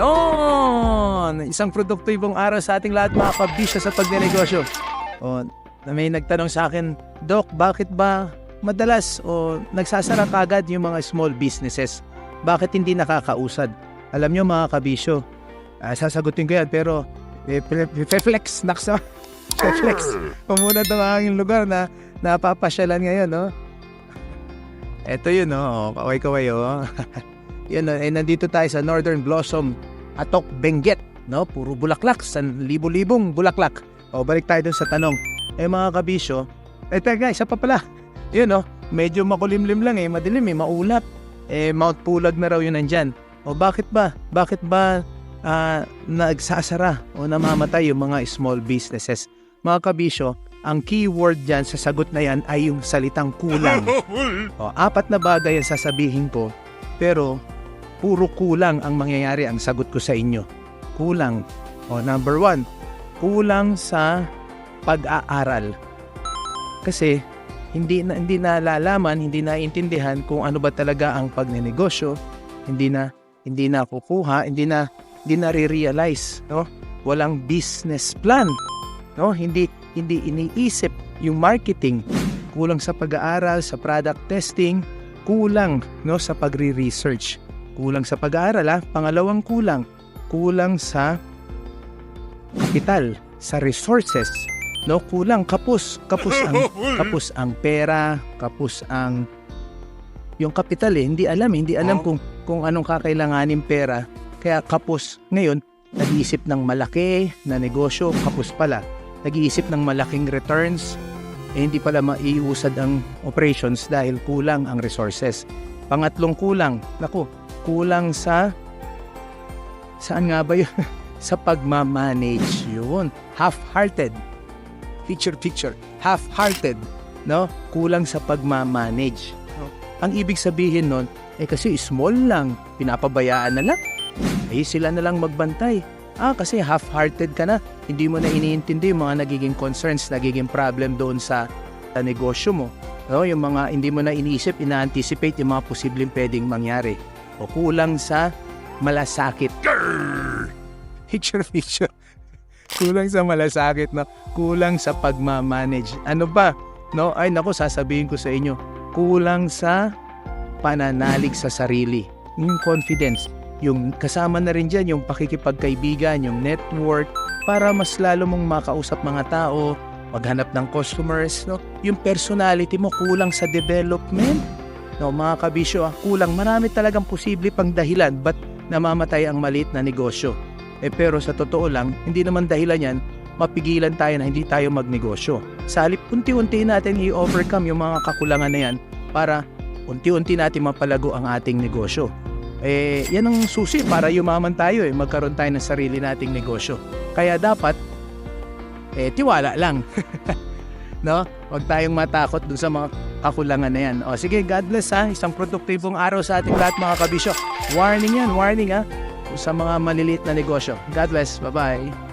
Yon! Isang produktibong araw sa ating lahat mga kabisya sa pagnenegosyo. O, may nagtanong sa akin, Doc, bakit ba madalas o nagsasara kagad yung mga small businesses? Bakit hindi nakakausad? Alam nyo mga kabisyo, ah, sasagutin ko yan pero eh, naksa, flex. Pumunta ng aking lugar na napapasyalan ngayon, no? Ito yun, no? Kaway-kaway, oh. yun, no? eh, nandito tayo sa Northern Blossom Atok Benguet, no? Puro bulaklak, san libo-libong bulaklak. O, balik tayo dun sa tanong. Eh, mga kabisyo, eh, teka, isa pa pala. Yun, no? Medyo makulimlim lang, eh. Madilim, eh. Maulap. Eh, Mount Pulag na raw yun nandyan. O, bakit ba? Bakit ba ah, nagsasara o namamatay yung mga small businesses? Mga kabisyo, ang keyword dyan sa sagot na yan ay yung salitang kulang. O, apat na bagay ang sasabihin ko, pero puro kulang ang mangyayari ang sagot ko sa inyo. Kulang. O, number one, kulang sa pag-aaral. Kasi hindi na hindi nalalaman, hindi naiintindihan kung ano ba talaga ang pagnenegosyo, hindi na hindi na kukuha, hindi na hindi na realize no? Walang business plan, no? Hindi hindi iniisip yung marketing, kulang sa pag-aaral, sa product testing, kulang no sa pagre-research. Kulang sa pag-aaral, ha? pangalawang kulang, kulang sa kapital, sa resources. No, kulang kapos, kapos ang kapos ang pera, kapos ang yung kapital eh, hindi alam, hindi alam kung kung anong kakailanganin pera. Kaya kapos ngayon, nag-iisip ng malaki na negosyo, kapos pala. Nag-iisip ng malaking returns, eh, hindi pala maiusad ang operations dahil kulang ang resources. Pangatlong kulang, naku, kulang sa saan nga ba yun? sa pagmamanage yun. Half-hearted. Picture, picture. Half-hearted. No? Kulang sa pagmamanage. No? Ang ibig sabihin nun, eh kasi small lang, pinapabayaan na lang. Eh sila na lang magbantay. Ah, kasi half-hearted ka na. Hindi mo na iniintindi yung mga nagiging concerns, nagiging problem doon sa, sa negosyo mo. No, yung mga hindi mo na iniisip, ina-anticipate yung mga posibleng pwedeng mangyari. O kulang sa malasakit. Picture, picture. Kulang sa malasakit, no? Kulang sa pagmamanage. Ano ba? No? Ay, nako, sasabihin ko sa inyo. Kulang sa pananalig sa sarili. Yung confidence. Yung kasama na rin dyan, yung pakikipagkaibigan, yung network, para mas lalo mong makausap mga tao, maghanap ng customers, no? Yung personality mo kulang sa development. No, mga kabisyo, ah, kulang. Marami talagang posible pang dahilan ba't namamatay ang maliit na negosyo. Eh pero sa totoo lang, hindi naman dahilan yan, mapigilan tayo na hindi tayo magnegosyo. Sa unti-unti natin i-overcome yung mga kakulangan na yan para unti-unti natin mapalago ang ating negosyo. Eh, yan ang susi para yumaman tayo eh, magkaroon tayo ng sarili nating negosyo. Kaya dapat, eh, tiwala lang. no? Huwag tayong matakot dun sa mga kakulangan na yan. O sige, God bless ha. Isang produktibong araw sa ating lahat mga kabisyo. Warning yan, warning ha. Sa mga maliliit na negosyo. God bless. Bye-bye.